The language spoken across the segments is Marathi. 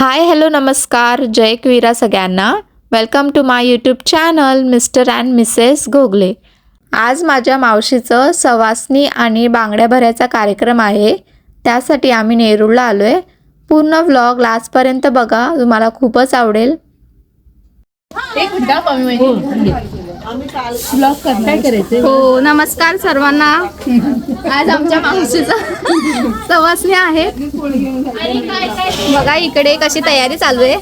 हाय हॅलो नमस्कार जय क्वीरा सगळ्यांना welcome to my YouTube channel mister and Mrs Ghogale आज माझ्या मावशीचं सवासणी आणि बांगड्या भरायचा कार्यक्रम आहे. त्यासाठी आम्ही नेरूळला आलो आहे पूर्ण व्लॉग लास्टपर्यंत बघा. तुम्हाला खूपच आवडेल. हो नमस्कार सर्वांना. आज आमच्या मावशीचा सवासणी आहे. बघा इकडे कशी तयारी चालू आहे.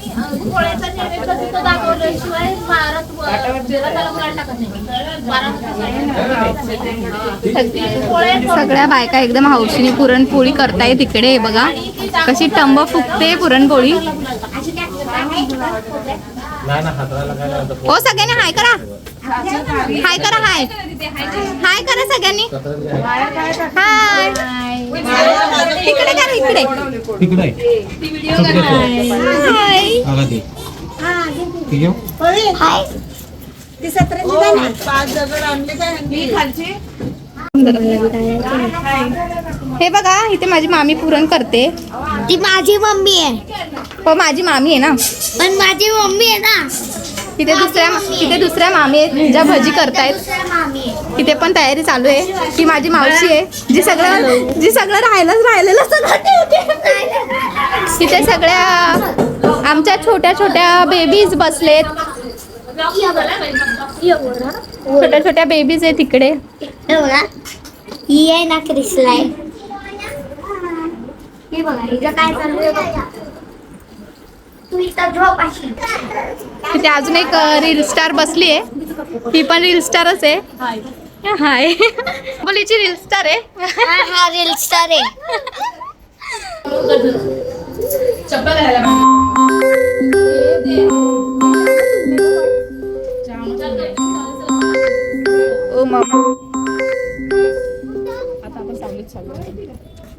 सगळ्या बायका एकदम हौशीने पुरणपोळी करतायत इकडे बघा. कशी टंब फुगते पुरणपोळी. हो सगळ्यांनी हाय करा. हाय करा हाय. हाय करा सगळ्यांनी. हाय. इकडे करा इकडे. तिकडे. हाय. हे बघा इथे माझी मामी पुरण करते. ती माझी मम्मी आहे. हो माझी मामी आहे ना. पण माझी मम्मी आहे ना. तिथे दुसऱ्या तिथे दुसऱ्या मामी आहेत ज्या भजी करतायत. तिथे पण तयारी चालू आहे. ती माझी मावशी आहे. जी सगळं जी सगळं राहिलंच राहिलेलं सगळं तिथे सगळ्या आमच्या छोट्या छोट्या बेबीज बसलेत. छोट्या छोट्या बेबीज आहे तिकडे. हे आहे ना क्रिसला आहे. हे बघा हिचं काय चालू आहे. तू इथं झोप अशी. तिथे अजून एक रील स्टार बसली आहे. ही पण रील स्टारच आहे. हाय. बोलीची रील स्टार आहे. हा हा रील स्टार आहे. ओ मामा.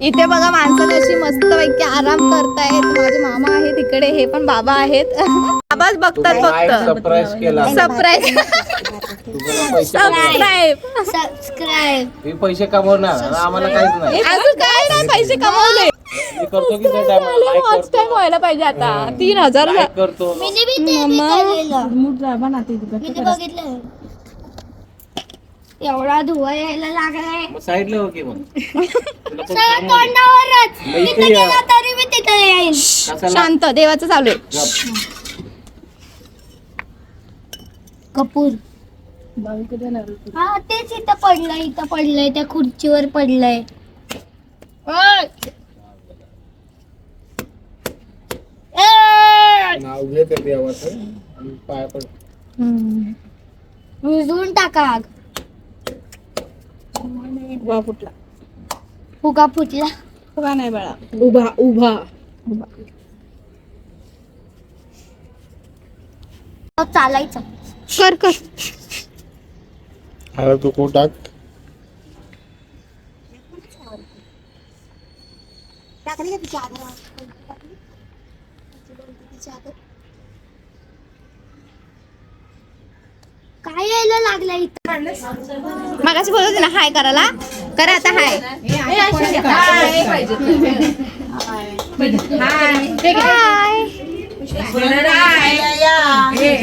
इथे बघा माणसं कशी मस्त पैकी आराम करतायत. माझे मामा आहेत इकडे हे पण बाबा आहेत. बाबाच बघतात फक्त. सरप्राईज केला. सरप्राईज सबस्क्राईब सबस्क्राईब मी पैसे कमवणार आम्हाला काहीच नाही. अजून काय नाही पैसे कमवले. टाइम व्हायला पाहिजे आता. तीन हजार करतो, बघितलं. एवढा धुवा यायला लागलाय मग साईडला हो की मग तुला पण सगळं काम आहे. तोंडावरच मग तिथे या. गेला तरी मी तिथे येईन कशाला? शांत देवाचं चालू आहे गप. कपूर हा तेच इथं पडलंय इथं पडलंय त्या खुर्चीवर पडलंय ओय! ए! नाव घे त्या देवाचं आणि पाया पड विझवून टाका आग वा फुटला. फुगा फुटला. उभा नाही बाळा. उभा उभा. तो चालायचं. कर कर. हळद टाक टाकली का तिची आधार काय यायला लागला इथं? मगाशी बोलत होती ना हाय करायला. करा आता हाय.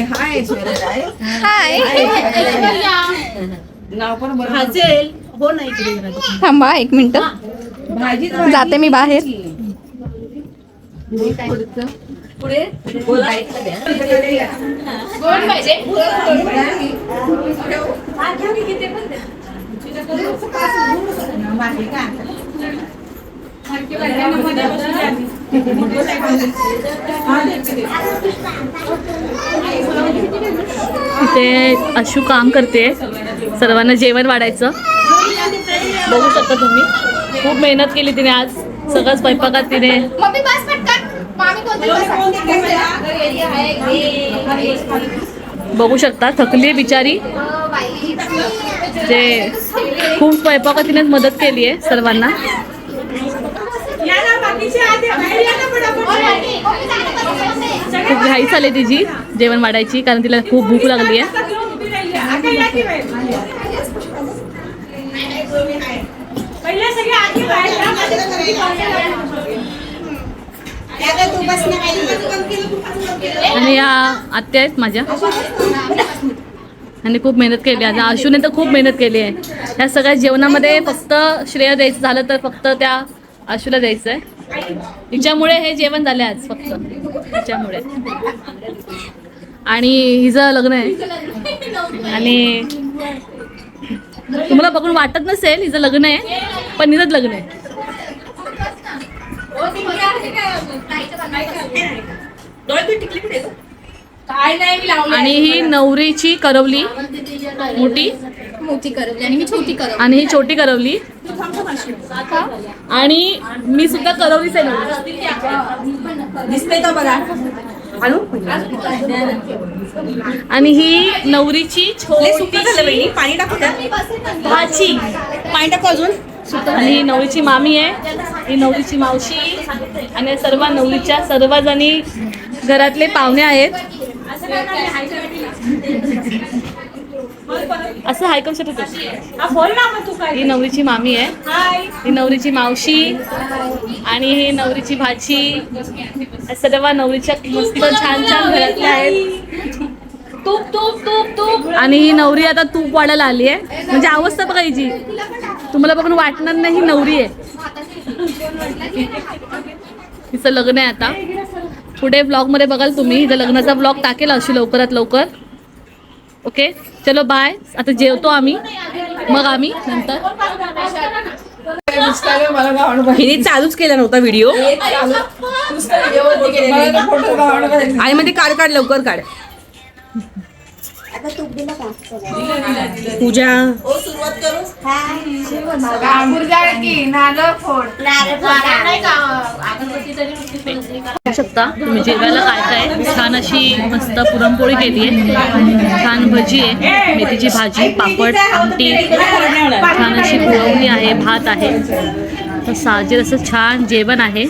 हाय. हाय. थांबा एक मिनिट. जाते मी बाहेर. इथे अशू काम करते. सर्वांना जेवण वाढायचं. बघू शकता तुम्ही. खूप मेहनत केली तिने आज. सगळं स्वयंपाकात तिने. बघू शकता थकली बिचारी ते खूप स्वयंपाकात तिने मदत केली आहे सर्वांना खूप घाई झाली तिची जेवण वाढायची कारण तिला खूप भूक लागली आहे आणि या आत्या आहेत माझ्या. आणि खूप मेहनत केली आहे. आशूने तर खूप मेहनत केली आहे. या सगळ्या जेवणामध्ये फक्त श्रेय द्यायचं झालं तर फक्त त्या आशूला द्यायचं आहे. हिच्यामुळे हे जेवण झाले आज फक्त. हिच्यामुळे आणि हिचं लग्न आहे. आणि तुम्हाला बघून वाटत नसेल हिचं लग्न आहे पण हिचंच लग्न आहे. आणि ही नवरीची करवली. मोठी. मोठी करवली आणि मी छोटी करवली. आणि ही छोटी करवली. आणि मी सुद्धा करवलीच आहे नवरी. दिसते का बघा? आणू? आणि ही नवरीची लय सुकं झालं छोटी पाणी टाकू भाची. पाणी टाकू अजून. आणि ही नवरीची मामी आहे. ही नवरीची मावशी आणि सर्व नवरीच्या सर्व जणी घरातले पाहुणे आहेत. असं हाय करू शकत ही नवरीची मामी आहे. हाय. ही नवरीची मावशी आणि ही नवरीची भाची. या सर्व नवरीच्या मस्त छान छान घरातल्या आहेत. तूप तूप तूप तूप. आणि ही नवरी आता तूप वाढायला आली आहे. म्हणजे अवस्था बघा हिची. तुम्हाला बघून वाटणार नाही ही नवरी आहे. हिचं लग्न आहे आता. पुढे ब्लॉगमध्ये बघाल तुम्ही. हिचा लग्नाचा ब्लॉग टाकेल अशी लवकरात लवकर. ओके चलो बाय आता जेवतो आम्ही. मग आम्ही नंतर. हिने चालूच केला नव्हता व्हिडिओ आणि मध्ये काढ काढ लवकर काढ. पूजा. बघू शकता तुम्ही जेवायला काय काय छान अशी मस्त पुरणपोळी केली आहे. छान भजी आहे. मेथीची भाजी पापड आमटी. छान अशी पुरवणी आहे भात आहे. तर साजेल असं छान जेवण आहे.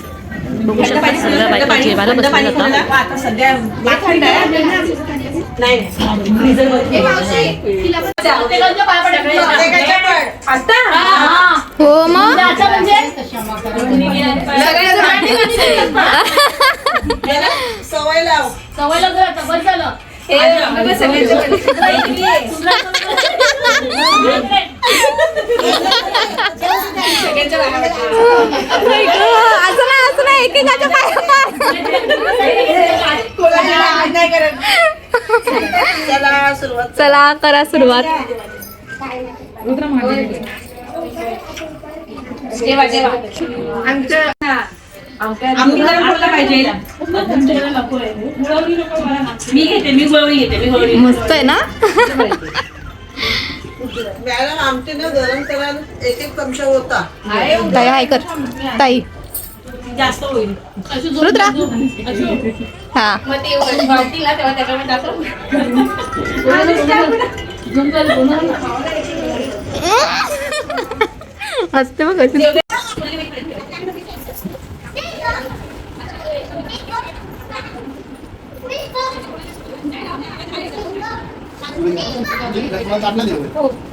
बघू शकता सगळ्या बायका जेवायला बसल्या जातात. नाही हो मग? सवय लाव. सवय लागलं आता, बस झालं. असं नाही एकेकाच्या पाया नाही करत. चला सुरुवात चला करा सुरुवात. मस्त आहे ना? मॅडम आमचे ना गरम करायला एक एक चमचा होता. ताई हाय कर. ताई. जास्त होईल. रुद्रा. हा. हसते बघ कशी. मग काढायचं आम्हाला बी स- आम्हाला बी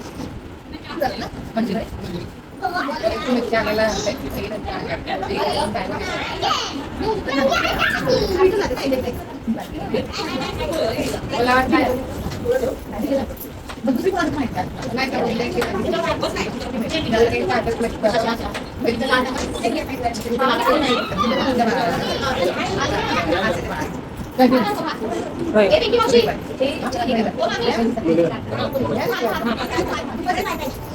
सुचलं सांगितलं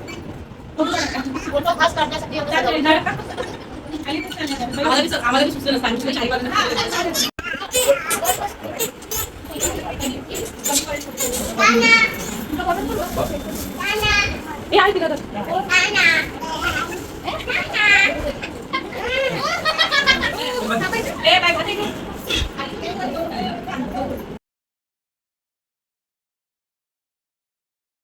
वाजता. ए, आहे तिला तर. ए, बाय, बाय, बाय.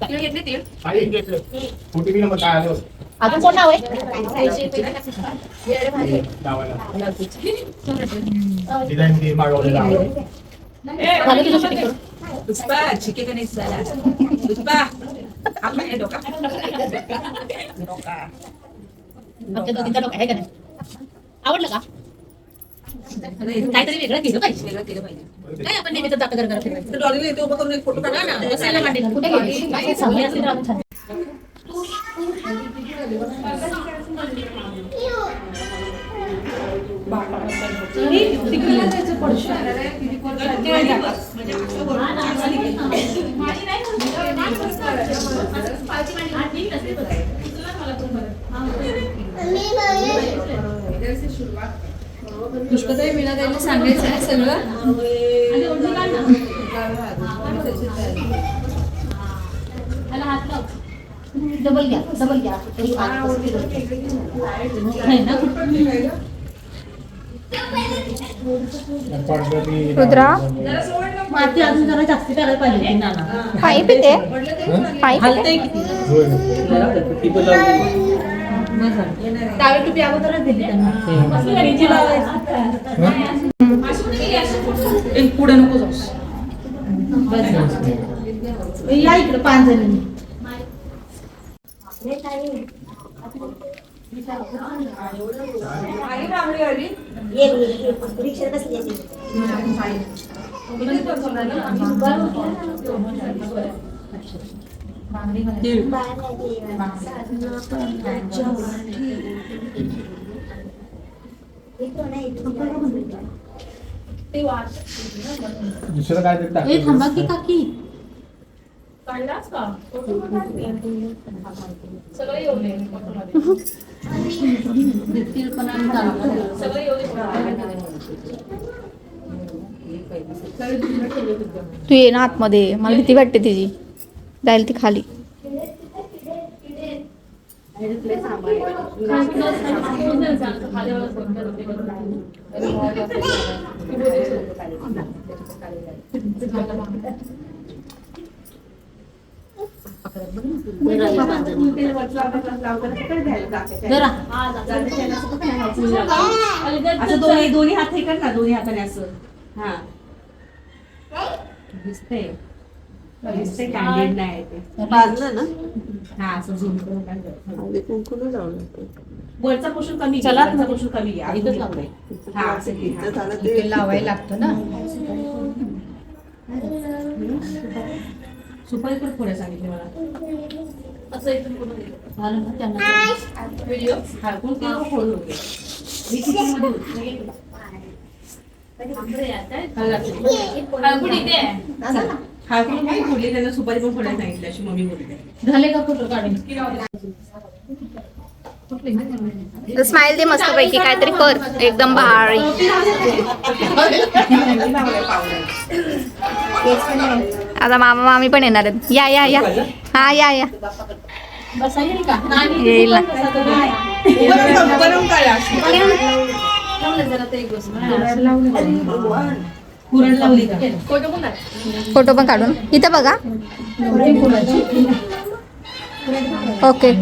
तीळ घेतली तीळ कुठे बी नंबर काय आलं? अजून कोण नाव आहे? ते दोघींचा का नाही? आवडलं का? काहीतरी वेगळं केलं पाहिजे. वेगळं केलं पाहिजे. काय आपण नेहमीच जाता घर फिरवायचं तर डॉलीला इथे उभं करून एक फोटो काढा ना बसायला मांडीला कुठे गेली? काय चांगली असली तर छान. पुष्पताई मीनाताईला सांगायचं आहे सगळं. डबल घ्या डबल घ्या. तरी नाही ना रुद्रा? माती अजून जरा जास्ती करायला पाहिजे नाना. पायी पिते. पायी डावी टुपी अगोदरच दिली त्यांना. पुढे नको जाऊस. या इकडे पाच जणी दुसरं काय ए. थांबा की काकी. पण चालतं. तू ये ना आतमध्ये. मला भीती वाटते तिची. जाईल ती खाली. असं दोन्ही दोन्ही हात हे कर ना दोन्ही हाताने असं. हा. दिसतंय. दिसते कॅन्डिड नाही ते. बांधलं ना? हा असं झूम करून लावलं वरचा पोर्शन कमी चला तुमचा पोर्शन कमी घ्या इथंच लावलंय. हा असं घे, हा. इथं झालं ते. लावायला लागतो ना. सुपारी पण थोड्या सांगितले मला. असं इथून पुढं गेलं. झालं ना त्यांना व्हिडिओ हळकून ते फोडून होते. मी किचनमध्ये होते. हळकून पण फोडली त्यांना सुपारी पण फोडायला सांगितली अशी मम्मी बोलते झाले का फोटो काढून स्माइल दे मस्त पैकी काहीतरी कर एकदम भारी आता मामा मामी पण येणार आहेत या या या हा या या बसायला येईल ना लावली का फोटो पण काढून. इथं बघा. ओके.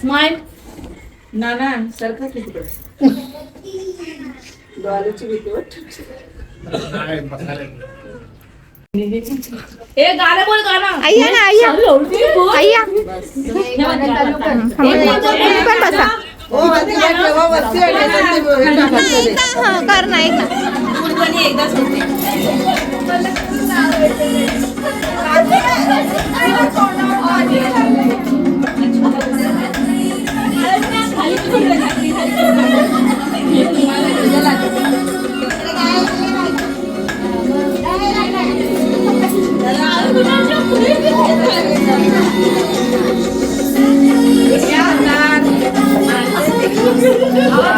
स्माइल ना. ना. सरका की तिकडे. डॉलीची भीती वाटते. अय्या ना अय्या अय्या तुम्ही Yeah, man.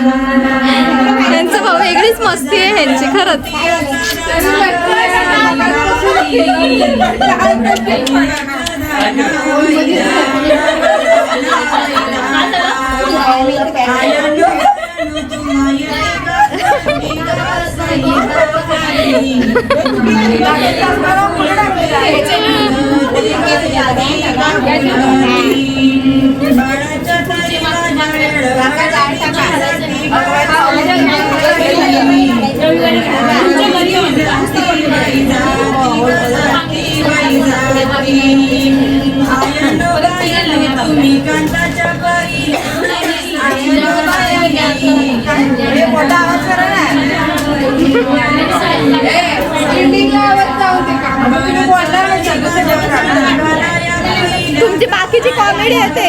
त्यांचं भाऊ वेगळीच मस्ती आहे ह्यांची खरंच. तुमची बाकीची कॉमेडी आहे ते?